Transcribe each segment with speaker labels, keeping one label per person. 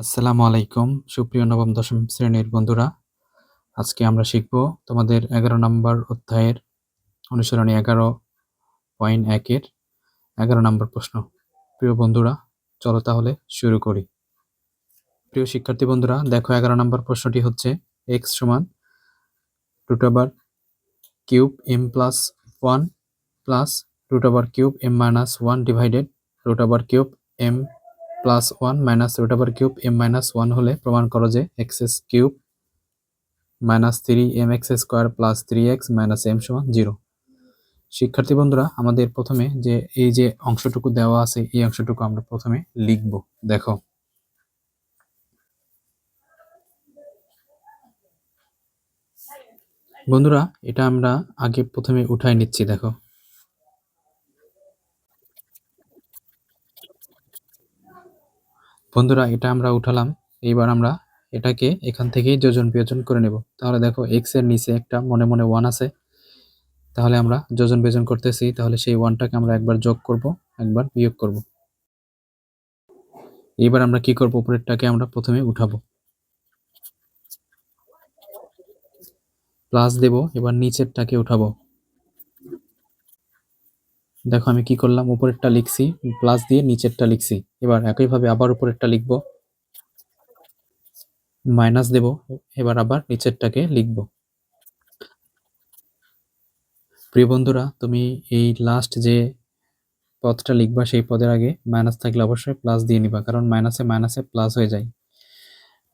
Speaker 1: আসসালামু আলাইকুম। সুপ্রিয় নবম, দশম শ্রেণির বন্ধুরা, আজকে আমরা শিখব তোমাদের এগারো নম্বর অধ্যায়ের অনুসরণী এগারো পয়েন্ট একের এগারো নম্বর প্রশ্ন। প্রিয় বন্ধুরা, চলো তাহলে শুরু করি। প্রিয় শিক্ষার্থী বন্ধুরা, দেখো এগারো নম্বর প্রশ্নটি হচ্ছে এক্স সমান root over cube m plus one plus root over cube m minus one divided root over cube m plus one minus root over cube m minus one হলে প্রমাণ করো যে x s cube minus three m x square plus three x minus m সমান zero শিক্ষার্থী বন্ধুরা, আমাদের প্রথমে যে এই যে অংশটুকু দেওয়া আছে, এই অংশটুকু আমরা প্রথমে লিখব। দেখো। বন্ধুরা, এটা আমরা আগে প্রথমে উঠাই নিচ্ছি, দেখো। বন্ধুরা, এটা আমরা উঠালাম। এইবার আমরা এটাকে এখান থেকেই যোজন বিয়োজন করে নেব। তাহলে দেখো এক্সের নিচে একটা মনে মনে ওয়ান আছে। তাহলে আমরা যোজন বিয়োজন করতেছি। তাহলে সেই ওয়ানটাকে আমরা একবার যোগ করব, একবার বিয়োগ করব। এবার আমরা কি করব? উপরেরটাকে আমরা প্রথমে উঠাবো। প্লাস দেব, এবার নিচেরটাকে উঠাবো। দেখো আমি কি করলাম? উপরেরটা লিখছি প্লাস দিয়ে নিচেরটা লিখছি। এবার একইভাবে আবার উপরেরটা লিখব। মাইনাস দেব, এবার আবার নিচেরটাকে লিখব। প্রিয় বন্ধুরা, তুমি এই লাস্ট যে পদটা লিখবা সেই পদের আগে মাইনাস থাকলে অবশ্যই প্লাস দিয়ে নিবা, কারণ মাইনাসে মাইনাসে প্লাস হয়ে যায়।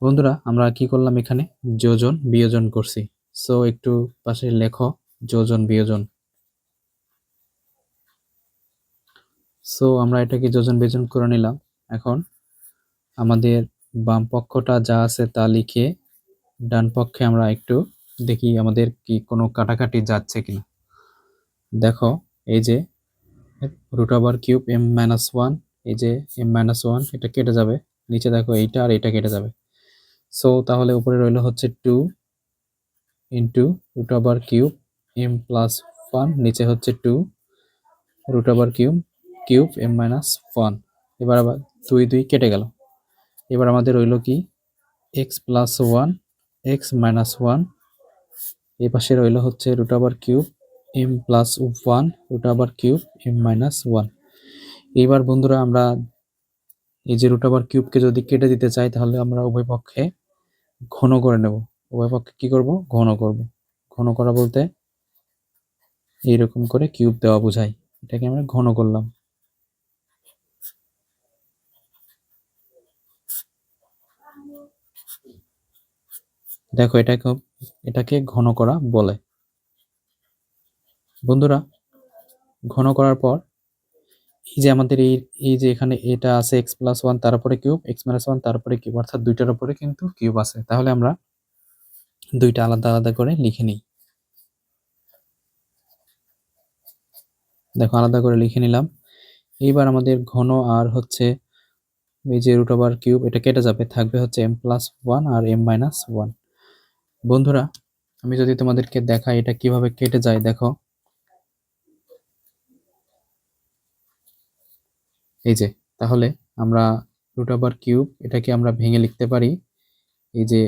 Speaker 1: বন্ধুরা, আমরা কি করলাম এখানে? যোজন বিয়োজন করছি। সো একটু পাশে লেখো, যোজন বিয়োজন। সো আমরা এটাকে যোজন বিয়োজন করে নিলাম। এখন আমাদের বাম পক্ষটা যা আছে তা লিখে ডান পক্ষে আমরা একটু দেখি আমাদের কি কোনো কাটাকাটি যাচ্ছে কিনা। দেখো, এই যে root over cube m minus one এই যে এম মাইনাস ওয়ান এটা কেটে যাবে। নিচে দেখো এইটা আর এইটা কেটে যাবে। সো তাহলে উপরে রইল হচ্ছে two into root over cube m plus one নিচে হচ্ছে two root over cube cube m minus one. এবার আবার দুই দুই কেটে গেল। এবার আমাদের রইল কি? X plus one, x minus one. এ পাশে রইল হচ্ছে রুট আবার cube m plus one, root আবার কিউব এম মাইনাস ওয়ান। এইবার বন্ধুরা আমরা এই যে রুট আবার কিউবকে যদি কেটে দিতে চাই, তাহলে আমরা উভয় পক্ষে ঘন করে নেব। উভয় পক্ষে কি করব? ঘন করব। ঘন করা বলতে এইরকম করে কিউব দেওয়া বোঝায়। এটাকে আমরা ঘন করলাম। দেখো এটাকে এটাকে ঘন করা বলে। বন্ধুরা, ঘন করার পর এই যে আমাদের এই এই যে এখানে এটা আছে এক্স প্লাস ওয়ান তারপরে কিউব এক্স মাইনাস ওয়ান তারপরে কিউব অর্থাৎ দুইটার উপরে কিন্তু কিউব আছে। তাহলে আমরা দুইটা আলাদা আলাদা করে লিখে নিই। দেখো, আলাদা করে লিখে নিলাম। এইবার আমাদের ঘন আর হচ্ছে এই যে রুট ওভার কিউব এটা কেটে যাবে, থাকবে হচ্ছে এম প্লাস ওয়ান আর এম মাইনাস ওয়ান বন্ধুরা, আমি যদি তোমাদেরকে দেখাই এটা কীভাবে কেটে যায়, দেখো। এই যে, তাহলে আমরা রুট ওভার কিউব এটাকে আমরা ভেঙে লিখতে পারি। এই যে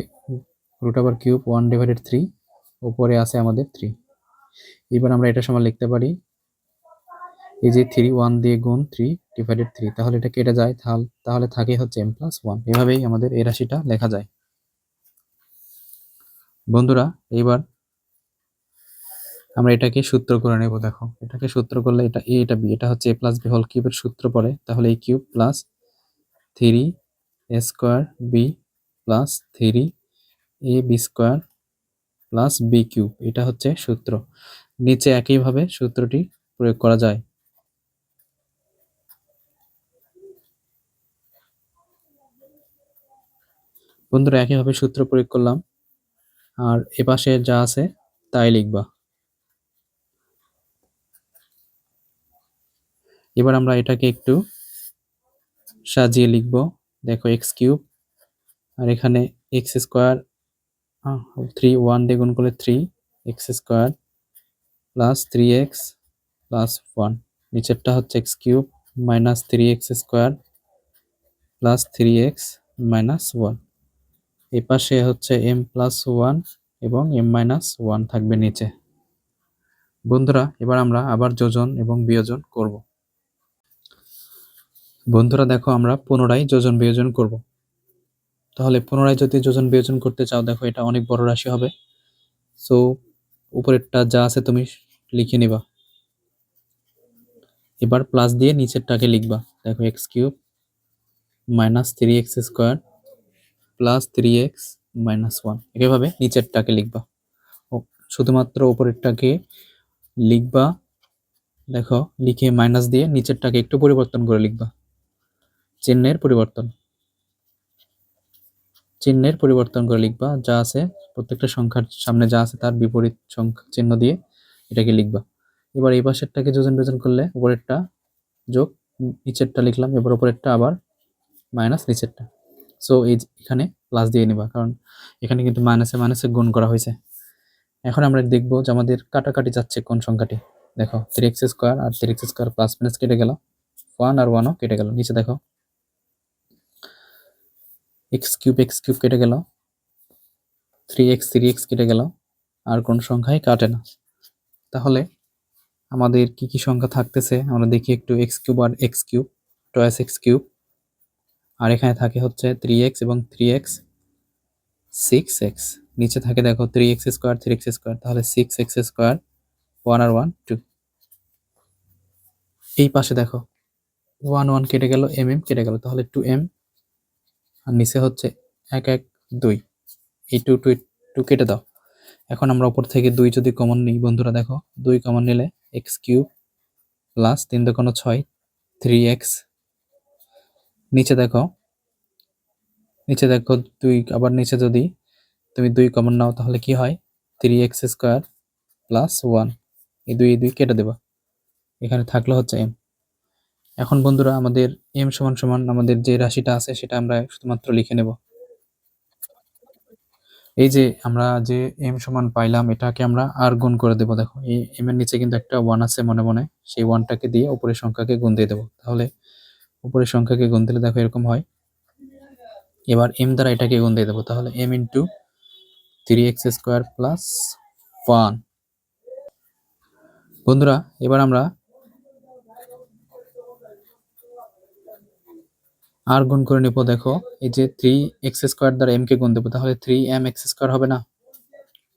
Speaker 1: root over cube one divided three উপরে আছে আমাদের থ্রি এবার আমরা এটা সময় লিখতে পারি। এই যে থ্রি ওয়ান দিয়ে গুণ থ্রি ডিভাইডেড থ্রি তাহলে এটা কেটে যায়। তাহলে থাকে হচ্ছে এম প্লাস ওয়ান এভাবেই আমাদের এই রাশিটা লেখা যায়। বন্ধুরা, এইবার আমরা এটাকে সূত্র করে নেব, দেখো। এটাকে সূত্র করলে এটা এ এটা বি এটা হচ্ছে এ প্লাস বি হল কিউবের সূত্র পড়ে। তাহলে এই cube plus three a square b plus three a b square plus b cube এটা হচ্ছে সূত্র। নিচে একইভাবে সূত্রটি প্রয়োগ করা যায়। বন্ধুরা, একইভাবে সূত্র প্রয়োগ করলাম। আর এপাশে যা আছে, তাই লিখবা। এবার আমরা এটাকে একটু সাজিয়ে লিখব। দেখো এক্স কিউব আর এখানে এক্স স্কোয়ার থ্রি ওয়ান দিয়ে গুণ করলে three x square plus three x plus one নিচেরটা হচ্ছে x cube minus three x square plus three x minus one এই পাশে হচ্ছে এম প্লাস ওয়ান এবং এম মাইনাস ওয়ান থাকবে নিচে। বন্ধুরা, এবার আমরা আবার যোজন এবং বিয়োজন করব। বন্ধুরা, দেখো আমরা পুনরায় যোজন বিয়োজন করব। তাহলে পুনরায় যদি যোজন বিয়োজন করতে চাও, দেখো এটা অনেক বড় রাশি হবে। সো উপরেরটা যা আছে তুমি লিখে নিবা। এবার প্লাস দিয়ে নিচেরটাকে লিখবা। দেখো x cube minus three x square plus three x minus one এভাবে নিচেরটাকে লিখবা। শুধুমাত্র উপরেরটাকে লিখবা। দেখো, লিখে মাইনাস দিয়ে নিচেরটাকে একটু পরিবর্তন করে লিখবা। চিহ্নের পরিবর্তন। চিহ্নের পরিবর্তন করে লিখবা। যা আছে, প্রত্যেকটা সংখ্যার সামনে যা আছে তার বিপরীত সংখ্যা চিহ্ন দিয়ে এটাকে লিখবা। এবার এই পাশেরটাকে যোজন বিয়োজন করলে উপরেরটা যোগ, নিচেরটা লিখলাম, এবার উপরেরটা আবার মাইনাস নিচেরটা। সো এই এখানে প্লাস দিয়ে নিবা, কারণ এখানে কিন্তু মাইনাসে মাইনাসে গুণ করা হয়েছে। এখন আমরা দেখব যে আমাদের কাটাকাটি যাচ্ছে কোন সংখ্যাটি। দেখো থ্রি এক্স স্কোয়ার আর three x square plus minus কেটে গেল। ওয়ান আর ওয়ানও কেটে গেল। নিচে দেখো। এক্স কিউব এক্স কিউব কেটে গেল। থ্রি এক্স থ্রি এক্স কেটে গেল। আর কোন সংখ্যাই কাটে না। তাহলে আমাদের কি কি সংখ্যা থাকতেছে? আমরা দেখি একটু এক্স কিউব আর x cube twice x cube আর এখানে থাকে হচ্ছে থ্রি এক্স এবং থ্রি এক্স সিক্স এক্স নিচে থাকে দেখো three x square three x square তাহলে সিক্স এক্স স্কোয়ার ওয়ান আর ওয়ান টু এই পাশে দেখো ওয়ান ওয়ান কেটে গেল এম এম কেটে গেল, তাহলে টু এম আর নিচে হচ্ছে এক এক, দুই। এই টু টু টু কেটে দাও। এখন আমরা উপর থেকে দুই যদি কমন নিই, বন্ধুরা দেখো, দুই কমন নিলে এক্স কিউব প্লাস তিন দোকানো ছয় থ্রি এক্স নিচে দেখো। নিচে দেখো দুই, আবার নিচে যদি তুমি দুই কমন নাও, তাহলে কি হয়? Three x square plus one এই দুই দুই কেটে দেবা। এখানে থাকল হচ্ছে এম এখন বন্ধুরা, আমাদের এম সমান সমান আমাদের যে রাশিটা আছে, সেটা আমরা শুধুমাত্র লিখে নেব। এই যে আমরা যে এম সমান পাইলাম, এটাকে আমরা আর গুণ করে দেবো। দেখো, এই এম এর নিচে কিন্তু একটা ওয়ান আছে মনে মনে। সেই ওয়ানটাকে দিয়ে উপরের সংখ্যাকে গুণ দিয়ে দেবো। তাহলে উপরের সংখ্যাকে গুণ দিলে দেখো এরকম হয়। এবার এম দ্বারা এটাকে গুণ দিয়ে দেবো, তাহলে m into three x square plus one বন্ধুরা, এবার আমরা আর গুণ করে নিব, দেখো, এই যে থ্রি এক্স স্কোয়ার দ্বারা এম কে গুণ দেবো, তাহলে থ্রি এম এক্স স্কোয়ার হবে না।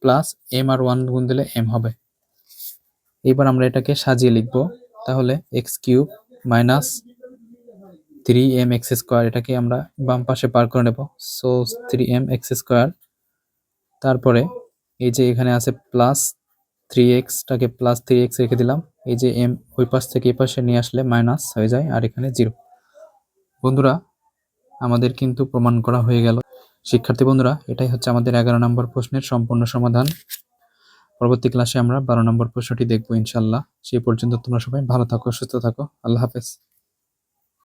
Speaker 1: প্লাস এম আর ওয়ান গুণ দিলে এম হবে। এবার আমরা এটাকে সাজিয়ে লিখব, তাহলে x cube minus three m x square এটাকে আমরা বাম পাশে পার করে নেব। So three m x square তারপরে এই যে এখানে আছে প্লাস থ্রি এক্সটাকে প্লাস থ্রি এক্স রেখে দিলাম। এই যে এম ওই পাশ থেকে এই পাশে নিয়ে আসলে মাইনাস হয়ে যায় আর এখানে জিরো বন্ধুরা, আমাদের কিন্তু প্রমাণ করা হয়ে গেল। শিক্ষার্থী বন্ধুরা, এটাই হচ্ছে আমাদের এগারো নম্বর প্রশ্নের সম্পূর্ণ সমাধান। পরবর্তী ক্লাসে আমরা বারো নম্বর প্রশ্নটি দেখব ইনশাল্লাহ সেই পর্যন্ত তোমরা সবাই ভালো থাকো, সুস্থ থাকো। আল্লাহ হাফেজ।